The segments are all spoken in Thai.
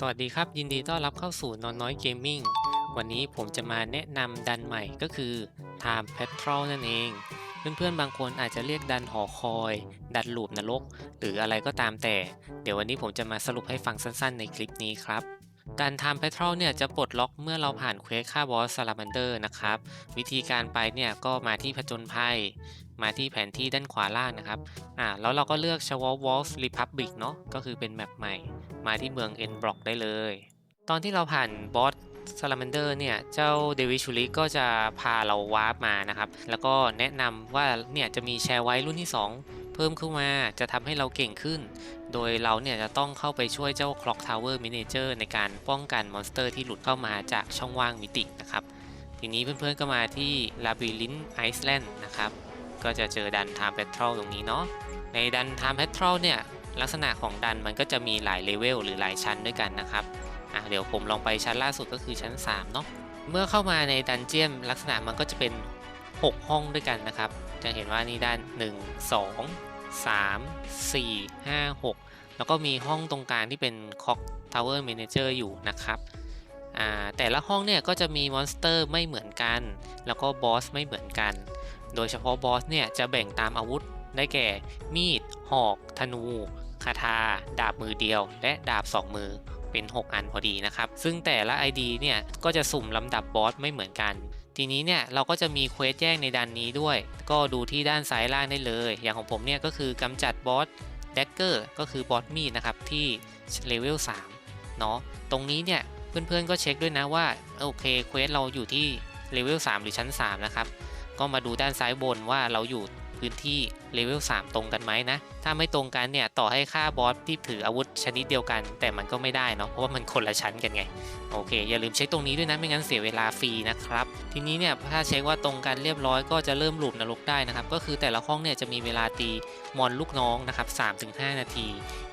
สวัสดีครับ ยินดีต้อนรับเข้าสู่นอนน้อยเกมมิ่งวันนี้ผมจะมาแนะนำดันใหม่ก็คือ Time Patrol นั่นเอง เพื่อนๆบางคนอาจจะเรียกดันหอคอย ดันลูปนรก หรืออะไรก็ตามแต่ เดี๋ยววันนี้ผมจะมาสรุปให้ฟังสั้นๆในคลิปนี้ครับดัน Time Patrol เนี่ยจะปลดล็อกเมื่อเราผ่านเควสฆ่าบอส Salamander นะครับ วิธีการไปเนี่ยก็มาที่ผจญภัย มาที่แผนที่ด้านขวาล่างนะครับอ่าแล้วเราก็เลือก s h a w a Walls Republic เนาะก็คือเป็นแมปใหม่ มาที่เมือง N Block ได้เลย ตอนที่เราผ่านบอส Salamander เนี่ย เจ้าเดวิชูริก็จะพาเราวาร์ปมานะครับ แล้วก็แนะนำว่าเนี่ยจะมีแชร์ไว้รุ่นที่ 2 เพิ่มขึ้นมาจะทำให้เราเก่งขึ้น โดยเราเนี่ยจะต้องเข้าไปช่วยเจ้า Clock Tower Manager ในการป้องกันมอนสเตอร์ที่หลุดเข้ามาจากช่องว่างมิตินะครับ ทีนี้เพื่อนๆก็มาที่ Labyrinth Island นะครับ ก็จะเจอดัน Time Patrol ตรงนี้เนาะในดัน Time Patrol เนี่ยลักษณะของดันมันก็จะมีหลายเลเวลหรือหลายชั้นด้วยกันนะครับอะเดี๋ยวผมลองไปชั้นล่าสุดก็คือชั้น 3 เนาะเมื่อเข้ามาในดันเจียมลักษณะมันก็จะเป็น 6 ห้องด้วยกันนะครับ จะเห็นว่านี่ด้าน 1 2 3 4 5 6 แล้วก็มีห้องตรงกลางที่เป็น Clock Tower Manager อยู่นะครับ แต่ละห้องเนี่ยก็จะมีมอนสเตอร์ไม่เหมือนกัน แล้วก็บอสไม่เหมือนกัน โดยเฉพาะบอสเนี่ยจะแบ่งตามอาวุธได้แก่ มีด หอก ธนู คาถา ดาบมือเดียว และดาบ 2 มือเป็น 6 อันพอดีนะครับ ซึ่งแต่ละ ID เนี่ยก็จะสุ่มลำดับบอสไม่เหมือนกัน ทีนี้เนี่ยเราก็จะมีเควสแจ้งในดันนี้ด้วย ก็ดูที่ด้านซ้ายล่างได้เลย อย่างของผมเนี่ยก็คือกำจัดบอสแดกเกอร์ก็คือบอสมีดนะครับที่เลเวล3เนาะ ตรงนี้เนี่ย เพื่อนๆก็เช็คด้วยนะว่าโอเคเควสเราอยู่ที่เลเวล3หรือชั้น 3 นะครับ ก็มาดูด้านซ้ายบนว่าเราอยู่พื้นที่เลเวล3ตรงกันไหมนะ ถ้าไม่ตรงกันเนี่ยต่อให้ฆ่าบอสที่ถืออาวุธชนิดเดียวกัน แต่มันก็ไม่ได้เนาะเพราะว่ามันคนละชั้นกันไงโอเค อย่าลืมเช็คตรงนี้ด้วยนะไม่งั้นเสียเวลาฟรีนะครับ ทีนี้เนี่ยถ้าเช็คว่าตรงกันเรียบร้อยก็จะเริ่มหลุมนรกได้นะครับ ก็คือแต่ละห้องเนี่ยจะมีเวลาตีมอนลูกน้องนะครับ3-5 นาที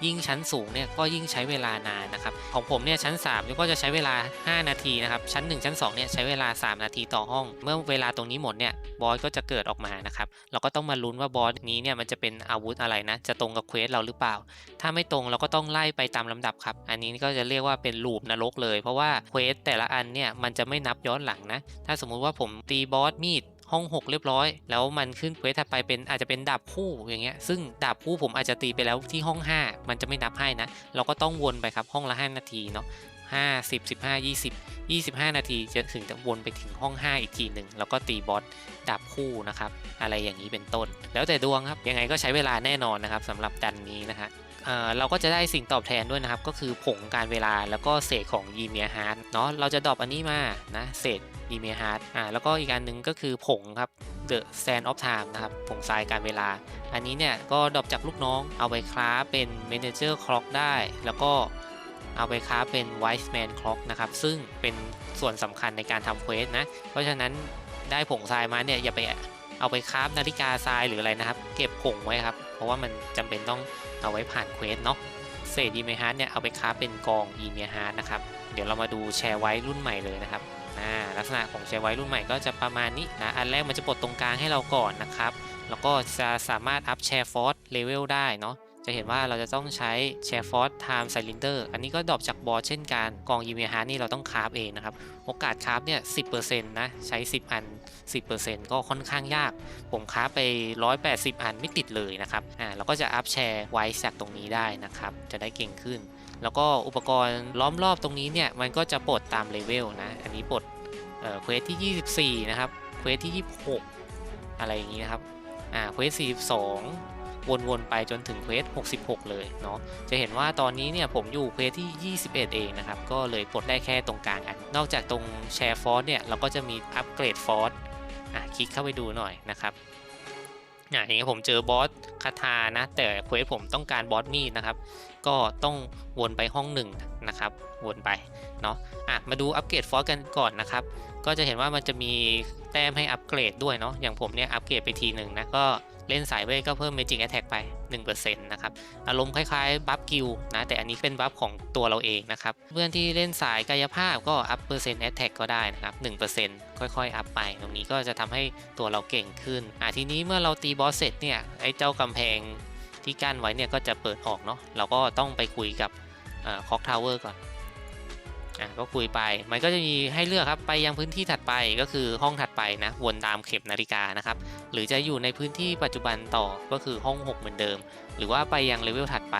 ยิ่งชั้นสูงเนี่ยก็ยิ่งใช้เวลานานนะครับของผมเนี่ยชั้น3ก็จะใช้เวลา 5 นาทีนะครับชั้น 1 ชั้น2เนี่ยใช้เวลา 3 นาทีต่อห้อง เมื่อเวลาตรงนี้หมดเนี่ยบอสก็จะเกิดออกมานะครับเราก็ต้องมาลุ้นว่าบอสนี้เนี่ยมันจะเป็นอาวุธอะไรนะ จะตรงกับเควสเราหรือเปล่า ถ้าไม่ตรงเราก็ต้องไล่ไปตามลำดับครับ อันนี้ก็จะเรียกว่าเป็นลูปนรกเลย เพราะว่าเควสแต่ละอันเนี่ยมันจะไม่นับย้อนหลังนะ ถ้าสมมุติว่าผมตีบอสมีดห้อง 6 เรียบร้อย แล้วมันขึ้นเควสถัดไปเป็นอาจจะเป็นดาบคู่อย่างเงี้ยซึ่งดาบคู่ผมอาจจะตีไปแล้วที่ห้อง 5 มันจะไม่นับให้นะ เราก็ต้องวนไปครับห้องละ 5 นาทีเนาะ 5 10 15 20 25 นาทีจะถึงจะวนไปถึงห้อง 5 อีกทีหนึ่งแล้วก็ตีบอสดาบคู่นะครับ อะไรอย่างนี้เป็นต้น แล้วแต่ดวงครับ ยังไงก็ใช้เวลาแน่นอนนะครับสำหรับดันนี้นะฮะเเราก็จะได้สิ่งตอบแทนด้วยนะครับ ก็คือผงการเวลาแล้วก็เศษของยีเมียฮาร์ดเนาะเราจะดรอปอันนี้มานะเศษยีเมียฮาร์ดอ่าแล้วก็อีกอันหนึ่งก็คือผงครับ The Sand of Time นะครับ ผงทรายการเวลา อันนี้เนี่ยก็ดรอปจากลูกน้องเอาไปคราเป็น Manager Clock ได้ แล้วก็ เอาไปคราเป็น Wise Man Clock นะครับ ซึ่งเป็นส่วนสำคัญในการทำเควสนะ เพราะฉะนั้นได้ผงทรายมาเนี่ยอย่าไปเอาไปคราฟนาฬิกาทรายหรืออะไรนะครับ เก็บผงไว้ครับ เพราะว่ามันจำเป็นต้องเอาไว้ผ่านเควสเนาะเศษอีเมฮาร์ดเนี่ยเอาไปค้าเป็นกองอีเมฮาร์ดนะครับ เดี๋ยวเรามาดูแชร์ไว้รุ่นใหม่เลยนะครับอ่าลักษณะของแชร์ไว้รุ่นใหม่ก็จะประมาณนี้นะอันแรกมันจะปลดตรงกลางให้เราก่อนนะครับ แล้วก็จะสามารถอัพแชร์ฟอร์สเลเวลได้เนาะ จะเห็นว่าเราจะต้องใช้แชร์ฟอร์สไทม์ไซลินเดอร์อันนี้ก็ดรอปจากบอสเช่นกันกองอีเมฮานี่เราต้องคราฟเองนะครับ โอกาสคราฟเนี่ย 10%นะ ใช้ 10 อัน 10%ก็ค่อนข้างยาก ผมค้าไป 180 อันไม่ติดเลยนะครับ อ่าเราก็จะอัพแชร์ไว้จากตรงนี้ได้นะครับ จะได้เก่งขึ้น แล้วก็อุปกรณ์ล้อมรอบตรงนี้เนี่ย มันก็จะปลดตามเลเวลนะ อันนี้ปลดเอ่อเควสที่ 24 นะครับ เควสที่ 26 อะไรอย่างนี้นะครับ อ่า เควส 42 วนๆไปจนถึงเควส66 เลยเนาะจะเห็นว่าตอนนี้เนี่ยผมอยู่เควสที่ 21 เองนะครับ ก็เลยปลดได้แค่ตรงกลางอัน นอกจากตรงแชร์ฟอร์สเนี่ยเราก็จะมีอัปเกรดฟอร์สอะคลิกเข้าไปดูหน่อยนะครับอะอย่างนี้ผมเจอบอสคาทานะ แต่เควสผมต้องการบอสมีดนะครับ ก็ต้องวนไปห้องหนึ่งนะครับ วนไปเนาะอะมาดูอัปเกรดฟอร์สกันก่อนนะครับ ก็จะเห็นว่ามันจะมีแต้มให้อัปเกรดด้วยเนาะอย่างผมเนี่ยอัปเกรดไปทีหนึ่งนะก็ เล่นสายเวทก็เพิ่ม Magic Attack ไป 1%นะครับ อารมณ์คล้ายๆ บัฟกิลนะ แต่อันนี้เป็นบัฟของตัวเราเองนะครับ เพื่อนที่เล่นสายกายภาพก็อัพเปอร์เซ็นต์แอตแทกก็ได้นะครับ 1%ค่อยๆ อัพไป ตรงนี้ก็จะทำให้ตัวเราเก่งขึ้น อะทีนี้เมื่อเราตีบอสเสร็จเนี่ยไอ้เจ้ากำแพงที่กั้นไว้เนี่ยก็จะเปิดออกเนาะ เราก็ต้องไปคุยกับคอกทาวเวอร์ก่อน อะก็คุยไป มันก็จะมีให้เลือกครับ ไปยังพื้นที่ถัดไปก็คือห้องถัดไปนะ วนตามเข็มนาฬิกานะครับ หรือจะอยู่ในพื้นที่ปัจจุบันต่อ ก็คือห้อง 6 เหมือนเดิม หรือว่าไปยังเลเวลถัดไป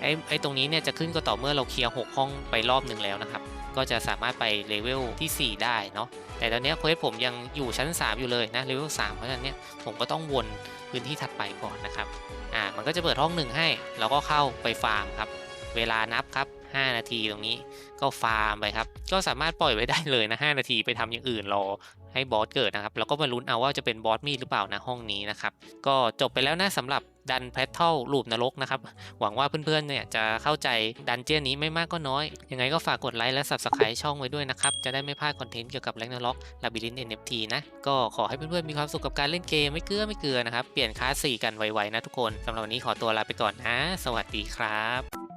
ไอ้ไอ้ตรงนี้เนี่ยจะขึ้นก็ต่อเมื่อเราเคลียร์ 6 ห้องไปรอบหนึ่งแล้วนะครับ ก็จะสามารถไปเลเวลที่ 4 ได้เนาะ แต่ตอนนี้เควสผมยังอยู่ชั้น 3 อยู่เลยนะ เลเวล 3 เพราะฉะนั้นเนี่ยผมก็ต้องวนพื้นที่ถัดไปก่อนนะครับ อ่า มันก็จะเปิดห้องหนึ่งให้แล้วก็เข้าไปฟาร์มครับ เวลานับครับ 5 นาทีตรงนี้ก็ฟาร์มไปครับ ก็สามารถปล่อยไว้ได้เลยนะ 5 นาทีไปทำอย่างอื่นรอให้บอสเกิดนะครับ แล้วก็มาลุ้นเอาว่าจะเป็นบอสมีดหรือเปล่านะห้องนี้นะครับ ก็จบไปแล้วนะสำหรับดันแพทเทิลลูปนรกนะครับ หวังว่าเพื่อนๆเนี่ยจะเข้าใจดันเจี้ยนนี้ไม่มากก็น้อย ยังไงก็ฝากกดไลค์และ Subscribe ช่องไว้ด้วยนะครับ จะได้ไม่พลาดคอนเทนต์เกี่ยวกับแรงนรกลาบิลิน NFT นะ ก็ขอให้เพื่อนๆมีความสุขกับการเล่นเกมไม่เกลือไม่เกลือนะครับ เปลี่ยนคลาสสี่กันไวๆนะทุกคนสำหรับวันนี้ขอตัวลาไปก่อนนะ สวัสดีครับ